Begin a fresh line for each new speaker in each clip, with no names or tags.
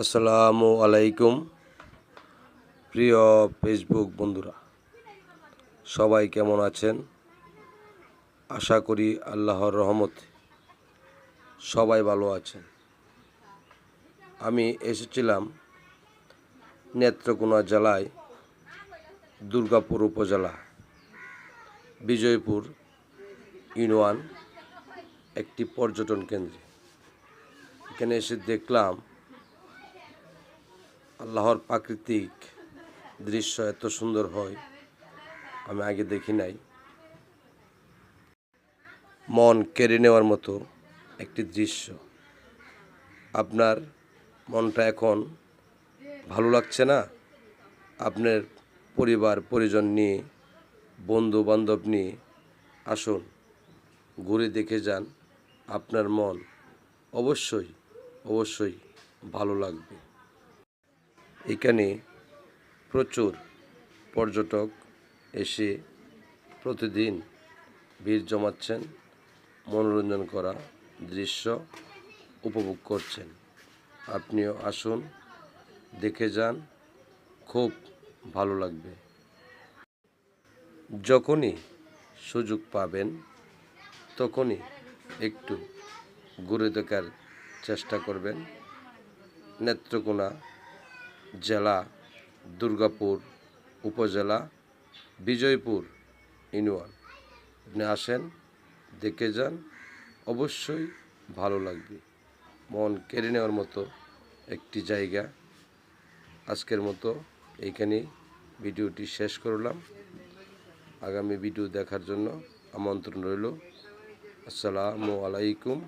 আসসালামু আলাইকুম। প্রিয় ফেসবুক বন্ধুরা, সবাই কেমন আছেন? আশা করি আল্লাহর রহমত সবাই ভালো আছেন। আমি এসেছিলাম নেত্রকোনা জেলায়, দুর্গাপুর উপজেলা, বিজয়পুর ইউনিয়ন, একটি পর্যটন কেন্দ্রে। এখানে এসে দেখলাম আল্লাহর প্রাকৃতিক দৃশ্য এত সুন্দর হয়, আমি আগে দেখি নাই। মন কেড়ে নেওয়ার মতো একটি দৃশ্য। আপনার মনটা এখন ভালো লাগছে না? আপনার পরিবার, পরিজন নিয়ে বন্ধু বান্ধব নিয়ে আসুন, ঘুরে দেখে যান। আপনার মন অবশ্যই অবশ্যই ভালো লাগবে। এখানে প্রচুর পর্যটক এসে প্রতিদিন ভিড় জমাচ্ছেন, মনোরঞ্জন করা দৃশ্য উপভোগ করছেন। আপনিও আসুন, দেখে যান, খুব ভালো লাগবে। যখনই সুযোগ পাবেন, তখনই একটু ঘুরে দেখার চেষ্টা করবেন। নেত্রকোনা জেলা দুর্গাপুর উপজেলা বিজয়পুর ইউনিয়ন। আপনি আসেন, দেখে যান, অবশ্যই ভালো লাগবে। মন কেড়ে নেওয়ার মতো একটি জায়গা। আজকের মতো এইখানেই ভিডিওটি শেষ করলাম। আগামী ভিডিও দেখার জন্য আমন্ত্রণ রইল। আসসালামু আলাইকুম।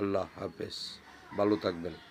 আল্লাহ হাফেজ। ভালো থাকবেন।